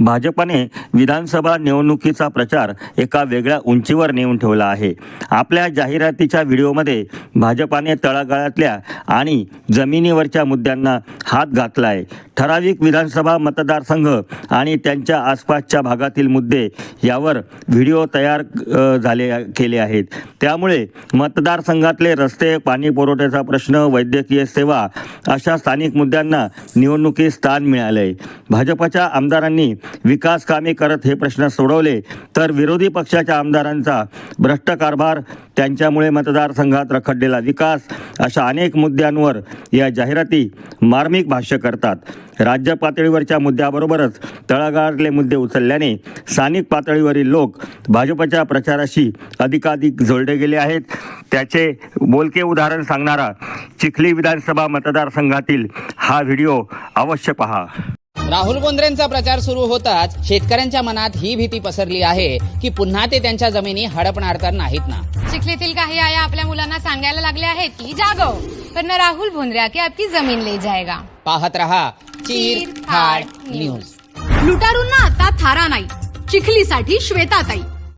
भाजपाने विधानसभा निवडणुकीचा प्रचार एका वेगळ्या उंचीवर नेऊन ठेवला आहे. आपल्या जाहिरातीच्या व्हिडिओमध्ये भाजपाने तळागाळातल्या आणि जमिनीवरच्या मुद्द्यांना हात घातला आहे ठराविक विधानसभा मतदारसंघ आणि त्यांच्या आसपासच्या भागातील मुद्दे यावर व्हिडिओ तयार झाले केले आहेत. त्यामुळे मतदारसंघातले रस्ते पाणी पुरवठ्याचा प्रश्न वैद्यकीय सेवा अशा स्थानिक मुद्द्यांना निवडणुकीत स्थान मिळालं आहे भाजपाच्या आमदारांनी विकास कामे करत हे प्रश्न सोडवले तर विरोधी पक्षाच्या आमदारांचा भ्रष्ट कारभार त्यांच्यामुळे मतदारसंघात रखडलेला विकास अशा अनेक मुद्द्यांवर या जाहिराती मार्मिक भाष्य करतात. राज्य पातळीवरच्या मुद्द्याबरोबरच तळागाळातले मुद्दे उचलल्याने स्थानिक पातळीवरील लोक भाजपच्या प्रचाराशी अधिकाधिक जोडले गेले आहेत. त्याचे बोलके उदाहरण सांगणारा चिखली विधानसभा मतदारसंघातील हा व्हिडिओ अवश्य पहा. राहुल बोंद्रेंचा प्रचार सुरू होताच शेतकऱ्यांच्या मनात ही भीती पसरली आहे की पुन्हा ते त्यांच्या जमिनी हडपणार तर नाहीत ना. चिखलीतील काही आया आपल्या मुलांना सांगायला लागल्या आहेत की जागो वरना राहुल भोंद्र्या की आपकी जमीन ले जाएगा पाहत रहा चीर फाड न्यूज. लुटारूंना आता थारा नाही. चिखलीसाठी श्वेताताई.